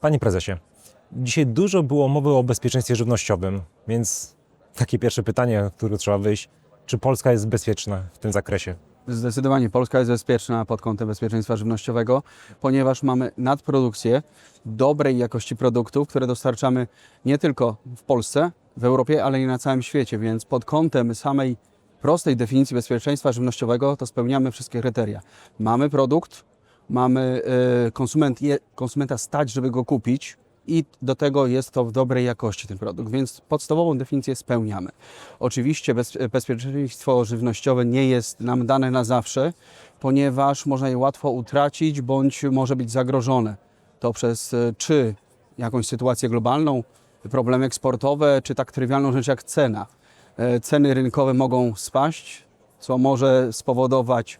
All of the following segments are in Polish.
Panie prezesie, dzisiaj dużo było mowy o bezpieczeństwie żywnościowym, więc takie pierwsze pytanie, które trzeba wyjść. Czy Polska jest bezpieczna w tym zakresie? Zdecydowanie Polska jest bezpieczna pod kątem bezpieczeństwa żywnościowego, ponieważ mamy nadprodukcję dobrej jakości produktów, które dostarczamy nie tylko w Polsce, w Europie, ale i na całym świecie, więc pod kątem samej prostej definicji bezpieczeństwa żywnościowego to spełniamy wszystkie kryteria. Mamy produkt, mamy e, konsument, konsumenta stać, żeby go kupić i do tego jest to w dobrej jakości ten produkt, więc podstawową definicję spełniamy. Oczywiście bez, bezpieczeństwo żywnościowe nie jest nam dane na zawsze, ponieważ można je łatwo utracić bądź może być zagrożone. To przez e, czy jakąś sytuację globalną, problemy eksportowe, czy tak trywialną rzecz jak cena. E, Ceny rynkowe mogą spaść, co może spowodować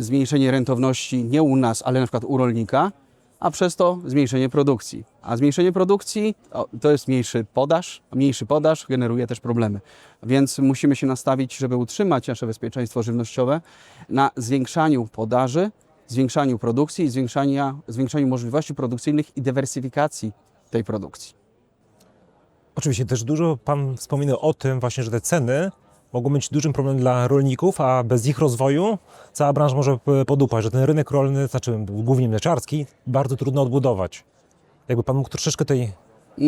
zmniejszenie rentowności nie u nas, ale na przykład u rolnika, a przez to zmniejszenie produkcji. A zmniejszenie produkcji to jest mniejszy podaż, a mniejszy podaż generuje też problemy. Więc musimy się nastawić, żeby utrzymać nasze bezpieczeństwo żywnościowe na zwiększaniu podaży, zwiększaniu produkcji i zwiększaniu możliwości produkcyjnych i dywersyfikacji tej produkcji. Oczywiście też dużo Pan wspominał o tym właśnie, że te ceny mogą być dużym problemem dla rolników, a bez ich rozwoju cała branża może podupaść, że ten rynek rolny, znaczy głównie mleczarski, bardzo trudno odbudować. Jakby Pan mógł troszeczkę tutaj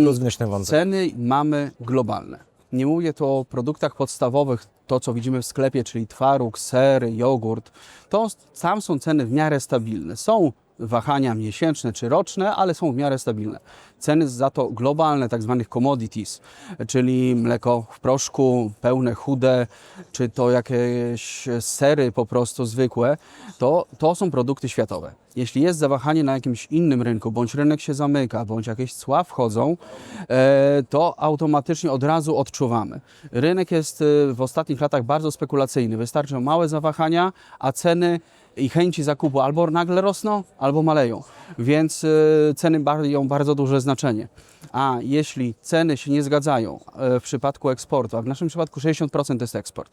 rozwinąć ten wątek. Ceny mamy globalne. Nie mówię tu o produktach podstawowych, to co widzimy w sklepie, czyli twaróg, ser, jogurt. To tam są ceny w miarę stabilne. Są wahania miesięczne czy roczne, ale są w miarę stabilne. Ceny za to globalne, tak zwanych commodities, czyli mleko w proszku, pełne, chude, czy to jakieś sery po prostu zwykłe, to, to są produkty światowe. Jeśli jest zawahanie na jakimś innym rynku, bądź rynek się zamyka, bądź jakieś cła wchodzą, e, to automatycznie od razu odczuwamy. Rynek jest e, w ostatnich latach bardzo spekulacyjny. Wystarczą małe zawahania, a ceny i chęci zakupu albo nagle rosną, albo maleją. Więc e, ceny mają bardzo duże znaczenie. A jeśli ceny się nie zgadzają w przypadku eksportu, a w naszym przypadku 60% to jest eksport,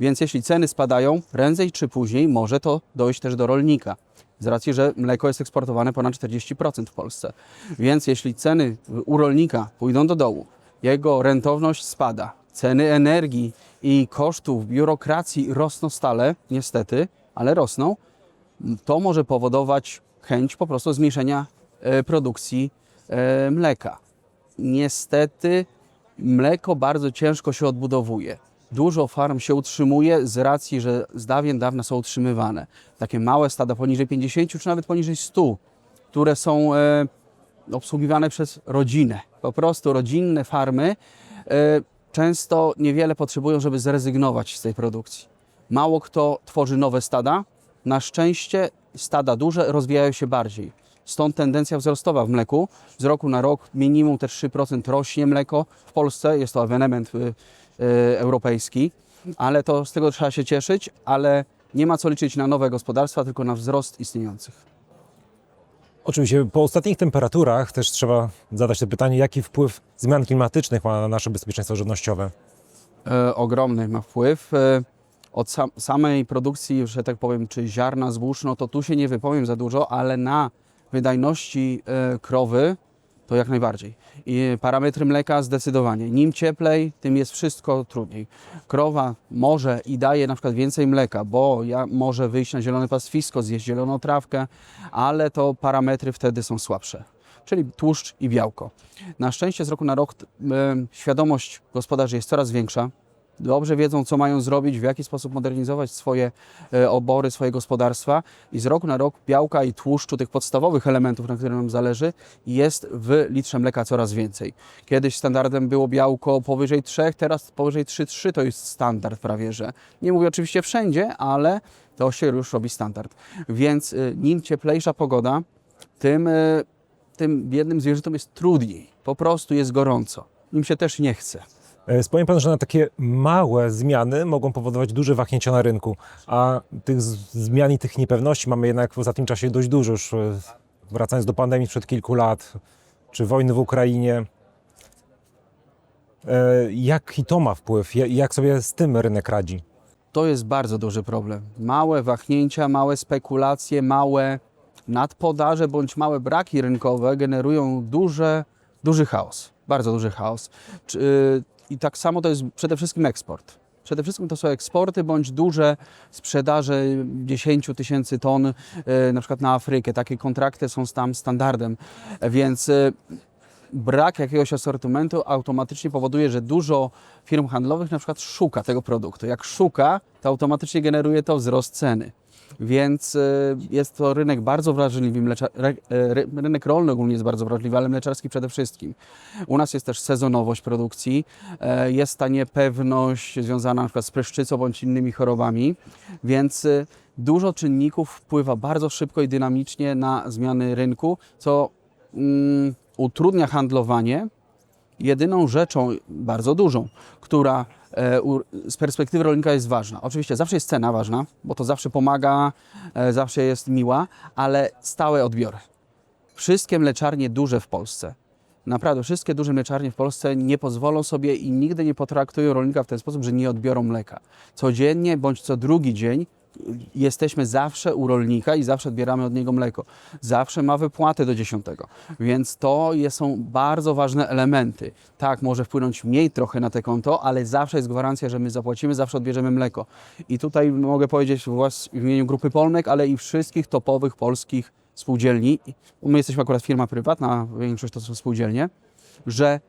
więc jeśli ceny spadają, prędzej czy później może to dojść też do rolnika. Z racji, że mleko jest eksportowane ponad 40% w Polsce. Więc jeśli ceny u rolnika pójdą do dołu, jego rentowność spada, ceny energii i kosztów biurokracji rosną stale, niestety, ale rosną, to może powodować chęć po prostu zmniejszenia e, produkcji e, mleka. Niestety mleko bardzo ciężko się odbudowuje. Dużo farm się utrzymuje z racji, że z dawien dawna są utrzymywane. Takie małe stada poniżej 50 czy nawet poniżej 100, które są e, obsługiwane przez rodzinę. Po prostu rodzinne farmy e, często niewiele potrzebują, żeby zrezygnować z tej produkcji. Mało kto tworzy nowe stada. Na szczęście stada duże rozwijają się bardziej. Stąd tendencja wzrostowa w mleku. Z roku na rok minimum te 3% rośnie mleko. W Polsce jest to ewenement y, europejski, ale to z tego trzeba się cieszyć, ale nie ma co liczyć na nowe gospodarstwa, tylko na wzrost istniejących. Oczywiście po ostatnich temperaturach też trzeba zadać to pytanie, jaki wpływ zmian klimatycznych ma na nasze bezpieczeństwo żywnościowe. e, ogromny ma wpływ. E, od sam, samej produkcji, że tak powiem, czy ziarna, zbóż, no to tu się nie wypowiem za dużo, ale na wydajności e, krowy to jak najbardziej. I parametry mleka zdecydowanie. Nim cieplej, tym jest wszystko trudniej. Krowa może i daje na przykład więcej mleka, bo ja może wyjść na zielone pastwisko, zjeść zieloną trawkę, ale to parametry wtedy są słabsze czyli tłuszcz i białko. Na szczęście z roku na rok e, świadomość gospodarzy jest coraz większa. Dobrze wiedzą, co mają zrobić, w jaki sposób modernizować swoje e, obory, swoje gospodarstwa i z roku na rok białka i tłuszczu, tych podstawowych elementów, na których nam zależy, jest w litrze mleka coraz więcej. Kiedyś standardem było białko powyżej 3, teraz powyżej 3,3 to jest standard prawie, że. Nie mówię oczywiście wszędzie, ale to się już robi standard. Więc e, nim cieplejsza pogoda, tym, e, tym biednym zwierzętom jest trudniej. Po prostu jest gorąco. Im się też nie chce. E, Wspomniał Pan, że na takie małe zmiany mogą powodować duże wahnięcia na rynku, a tych zmian i tych niepewności mamy jednak w ostatnim czasie dość dużo. Już e, wracając do pandemii sprzed kilku lat, czy wojny w Ukrainie. E, Jaki to ma wpływ? Ja- Jak sobie z tym rynek radzi? To jest bardzo duży problem. Małe wahnięcia, małe spekulacje, małe nadpodaże bądź małe braki rynkowe generują duże, duży chaos, bardzo duży chaos. Czy, I tak samo to jest przede wszystkim eksport. Przede wszystkim to są eksporty bądź duże sprzedaże 10 tysięcy ton y, na przykład na Afrykę. Takie kontrakty są tam standardem, więc y, brak jakiegoś asortymentu automatycznie powoduje, że dużo firm handlowych na przykład szuka tego produktu. Jak szuka, to automatycznie generuje to wzrost ceny. Więc y, jest to rynek bardzo wrażliwy, mlecza, ry, rynek rolny ogólnie jest bardzo wrażliwy, ale mleczarski przede wszystkim. U nas jest też sezonowość produkcji, e, jest ta niepewność związana na przykład z pryszczycą bądź innymi chorobami, więc y, dużo czynników wpływa bardzo szybko i dynamicznie na zmiany rynku, co mm, utrudnia handlowanie. Jedyną rzeczą, bardzo dużą, która e, z perspektywy rolnika jest ważna. Oczywiście zawsze jest cena ważna, bo to zawsze pomaga, e, zawsze jest miła, ale stałe odbiory. Wszystkie mleczarnie duże w Polsce, naprawdę wszystkie duże mleczarnie w Polsce nie pozwolą sobie i nigdy nie potraktują rolnika w ten sposób, że nie odbiorą mleka. Codziennie bądź co drugi dzień jesteśmy zawsze u rolnika i zawsze odbieramy od niego mleko. Zawsze ma wypłatę do 10. Więc to są bardzo ważne elementy. Tak, może wpłynąć mniej trochę na te konto, ale zawsze jest gwarancja, że my zapłacimy, zawsze odbierzemy mleko. I tutaj mogę powiedzieć w imieniu Grupy Polmek, ale i wszystkich topowych polskich spółdzielni, my jesteśmy akurat firma prywatna, większość to są spółdzielnie, że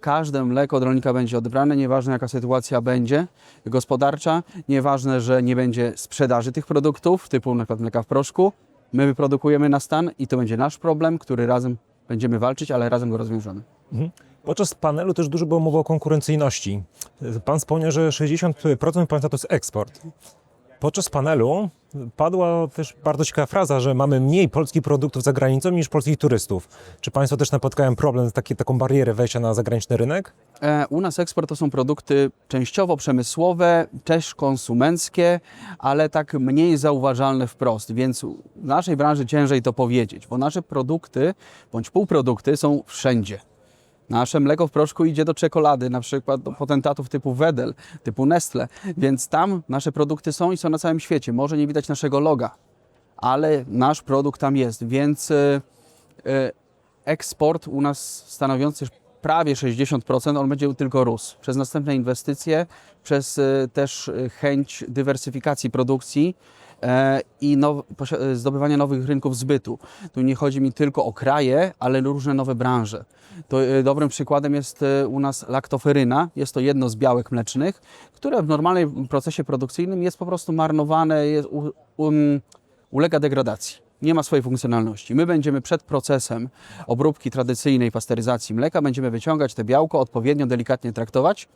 każde mleko od rolnika będzie odebrane, nieważne jaka sytuacja będzie gospodarcza, nieważne, że nie będzie sprzedaży tych produktów, typu na przykład mleka w proszku. My wyprodukujemy na stan i to będzie nasz problem, który razem będziemy walczyć, ale razem go rozwiążemy. Podczas panelu też dużo było mowy o konkurencyjności. Pan wspomniał, że 60% państwa to jest eksport. Podczas panelu padła też bardzo ciekawa fraza, że mamy mniej polskich produktów za granicą niż polskich turystów. Czy Państwo też napotkają problem, taki, taką barierę wejścia na zagraniczny rynek? E, U nas eksport to są produkty częściowo przemysłowe, też konsumenckie, ale tak mniej zauważalne wprost, więc w naszej branży ciężej to powiedzieć, bo nasze produkty bądź półprodukty są wszędzie. Nasze mleko w proszku idzie do czekolady, na przykład do potentatów typu Wedel, typu Nestle, więc tam nasze produkty są i są na całym świecie. Może nie widać naszego loga, ale nasz produkt tam jest, więc e, e, eksport u nas stanowiący prawie 60%, on będzie tylko rósł. Przez następne inwestycje, przez e, też chęć dywersyfikacji produkcji i now, e, zdobywania nowych rynków zbytu. Tu nie chodzi mi tylko o kraje, ale różne nowe branże. To e, dobrym przykładem jest e, u nas laktoferyna. Jest to jedno z białek mlecznych, które w normalnym procesie produkcyjnym jest po prostu marnowane, jest, um, ulega degradacji. Nie ma swojej funkcjonalności. My będziemy przed procesem obróbki tradycyjnej pasteryzacji mleka, będziemy wyciągać te białko, odpowiednio delikatnie traktować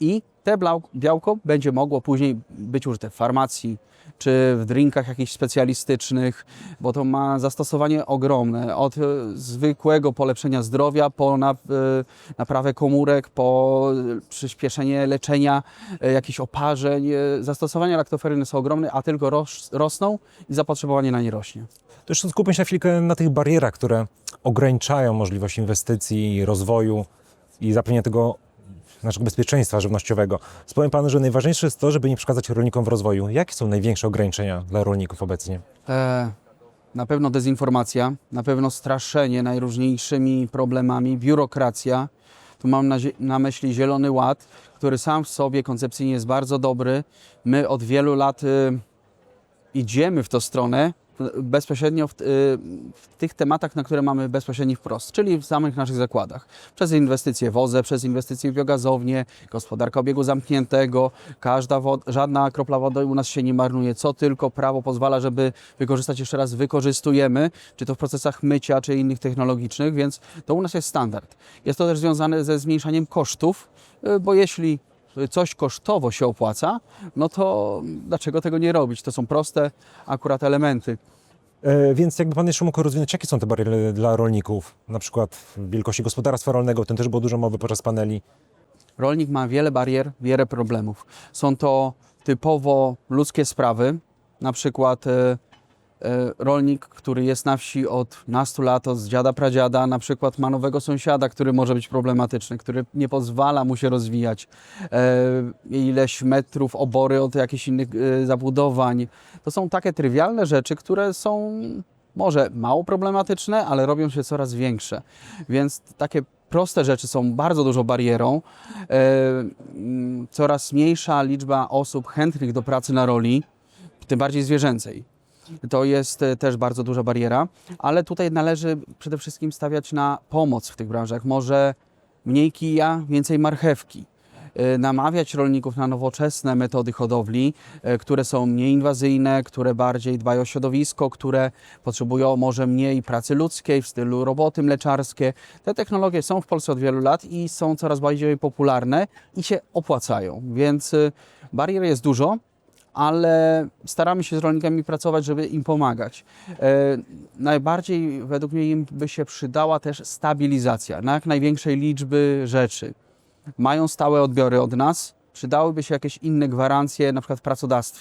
i te białko będzie mogło później być użyte w farmacji czy w drinkach jakichś specjalistycznych, bo to ma zastosowanie ogromne. Od e, zwykłego polepszenia zdrowia po e, naprawę komórek, po e, przyspieszenie leczenia jakichś oparzeń. Zastosowania laktoferyny są ogromne, a tylko ros, rosną i zapotrzebowanie na nie rośnie. To jeszcze skupmy się na chwilkę na tych barierach, które ograniczają możliwość inwestycji, rozwoju i zapewnienia tego naszego bezpieczeństwa żywnościowego. Wspomniał Pan, że najważniejsze jest to, żeby nie przeszkadzać rolnikom w rozwoju. Jakie są największe ograniczenia dla rolników obecnie? E, na pewno dezinformacja, na pewno straszenie najróżniejszymi problemami, biurokracja. Tu mam na, na myśli Zielony Ład, który sam w sobie koncepcyjnie jest bardzo dobry. My od wielu lat y, idziemy w tą stronę, bezpośrednio w, y, w tych tematach, na które mamy bezpośredni wprost, czyli w samych naszych zakładach. Przez inwestycje w OZE, przez inwestycje w biogazownię, gospodarka obiegu zamkniętego, każda żadna kropla wody u nas się nie marnuje, co tylko prawo pozwala, żeby wykorzystać jeszcze raz, wykorzystujemy, czy to w procesach mycia, czy innych technologicznych, więc to u nas jest standard. Jest to też związane ze zmniejszaniem kosztów, y, bo jeśli coś kosztowo się opłaca, no to dlaczego tego nie robić? To są proste akurat elementy. E, więc jakby Pan jeszcze mógł rozwinąć, jakie są te bariery dla rolników? Na przykład wielkości gospodarstwa rolnego, o tym też było dużo mowy podczas paneli. Rolnik ma wiele barier, wiele problemów. Są to typowo ludzkie sprawy, na przykład e, rolnik, który jest na wsi od nastu lat, od dziada pradziada, na przykład ma nowego sąsiada, który może być problematyczny, który nie pozwala mu się rozwijać. E, ileś metrów obory od jakichś innych e, zabudowań. To są takie trywialne rzeczy, które są może mało problematyczne, ale robią się coraz większe. Więc takie proste rzeczy są bardzo dużą barierą. E, mm, coraz mniejsza liczba osób chętnych do pracy na roli, tym bardziej zwierzęcej. To jest e, też bardzo duża bariera, ale tutaj należy przede wszystkim stawiać na pomoc w tych branżach. Może mniej kija, więcej marchewki. E, Namawiać rolników na nowoczesne metody hodowli, e, które są mniej inwazyjne, które bardziej dbają o środowisko, które potrzebują może mniej pracy ludzkiej w stylu roboty mleczarskie. Te technologie są w Polsce od wielu lat i są coraz bardziej popularne i się opłacają, więc barier jest dużo ale staramy się z rolnikami pracować, żeby im pomagać. E, najbardziej według mnie im by się przydała też stabilizacja na jak największej liczby rzeczy. Mają stałe odbiory od nas, przydałyby się jakieś inne gwarancje, na przykład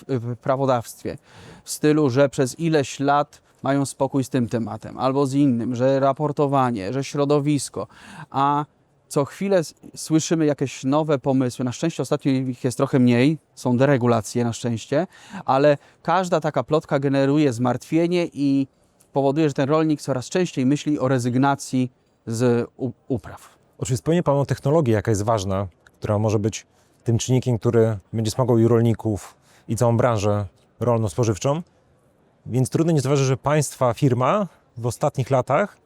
w, prawodawstwie, w stylu, że przez ileś lat mają spokój z tym tematem, albo z innym, że raportowanie, że środowisko, a co chwilę słyszymy jakieś nowe pomysły. Na szczęście ostatnio ich jest trochę mniej, są deregulacje na szczęście, ale każda taka plotka generuje zmartwienie i powoduje, że ten rolnik coraz częściej myśli o rezygnacji z upraw. Oczywiście wspomniał Pan o technologii, jaka jest ważna, która może być tym czynnikiem, który będzie wspomagał i rolników, i całą branżę rolno-spożywczą. Więc trudno nie zauważyć, że Państwa firma w ostatnich latach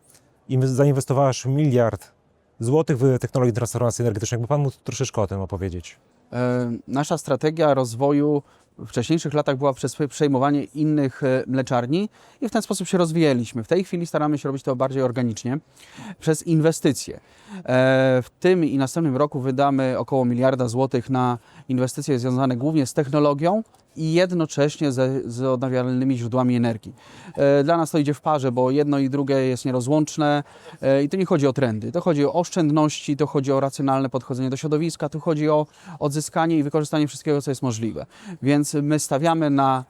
inwe- zainwestowała aż miliard złotych w technologię transformacji energetycznej. Jakby Pan mógł troszeczkę o tym opowiedzieć. E, Nasza strategia rozwoju w wcześniejszych latach była przez przejmowanie innych e, mleczarni i w ten sposób się rozwijaliśmy. W tej chwili staramy się robić to bardziej organicznie przez inwestycje. E, W tym i następnym roku wydamy około miliarda złotych na inwestycje związane głównie z technologią i jednocześnie ze, z odnawialnymi źródłami energii. E, Dla nas to idzie w parze, bo jedno i drugie jest nierozłączne e, i to nie chodzi o trendy, to chodzi o oszczędności, to chodzi o racjonalne podchodzenie do środowiska, tu chodzi o odzyskanie i wykorzystanie wszystkiego, co jest możliwe. Więc my stawiamy na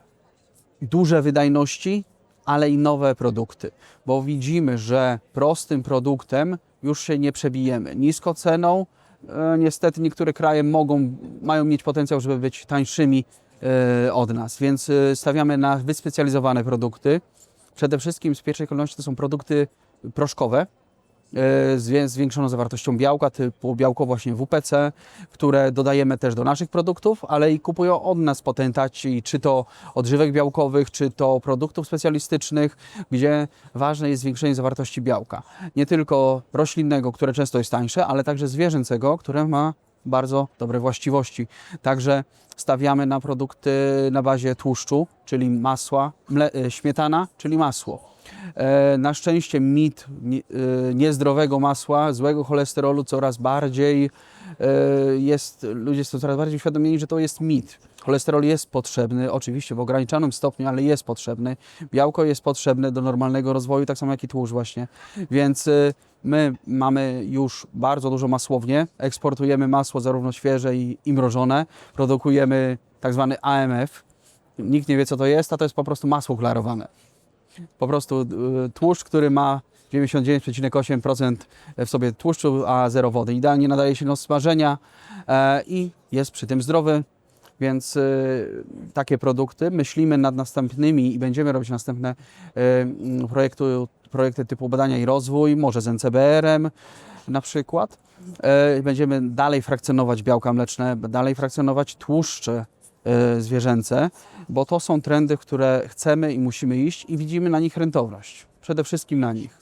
duże wydajności, ale i nowe produkty, bo widzimy, że prostym produktem już się nie przebijemy. Nisko ceną, niestety niektóre kraje mogą, mają mieć potencjał, żeby być tańszymi e, od nas, więc e, stawiamy na wyspecjalizowane produkty. Przede wszystkim z pierwszej kolejności to są produkty proszkowe, e, zwiększoną zawartością białka, typu białko właśnie WPC, które dodajemy też do naszych produktów, ale i kupują od nas potentaci, czy to odżywek białkowych, czy to produktów specjalistycznych, gdzie ważne jest zwiększenie zawartości białka. Nie tylko roślinnego, które często jest tańsze, ale także zwierzęcego, które ma bardzo dobre właściwości. Także stawiamy na produkty na bazie tłuszczu, czyli masła, e, śmietana, czyli masło. E, Na szczęście mit e, niezdrowego masła, złego cholesterolu coraz bardziej e, jest, ludzie są coraz bardziej uświadomieni, że to jest mit. Cholesterol jest potrzebny, oczywiście w ograniczonym stopniu, ale jest potrzebny. Białko jest potrzebne do normalnego rozwoju, tak samo jak i tłuszcz właśnie. Więc my mamy już bardzo dużo masłownie, eksportujemy masło zarówno świeże i, i mrożone, produkujemy tak zwany AMF. Nikt nie wie co to jest, a to jest po prostu masło klarowane po prostu y, tłuszcz, który ma 99,8% w sobie tłuszczu, a zero wody. Idealnie nadaje się do smażenia e, i jest przy tym zdrowy, więc y, takie produkty myślimy nad następnymi i będziemy robić następne projekty typu badania i rozwój, może z NCBR-em na przykład. E, Będziemy dalej frakcjonować białka mleczne, dalej frakcjonować tłuszcze e, zwierzęce, bo to są trendy, które chcemy i musimy iść i widzimy na nich rentowność. Przede wszystkim na nich.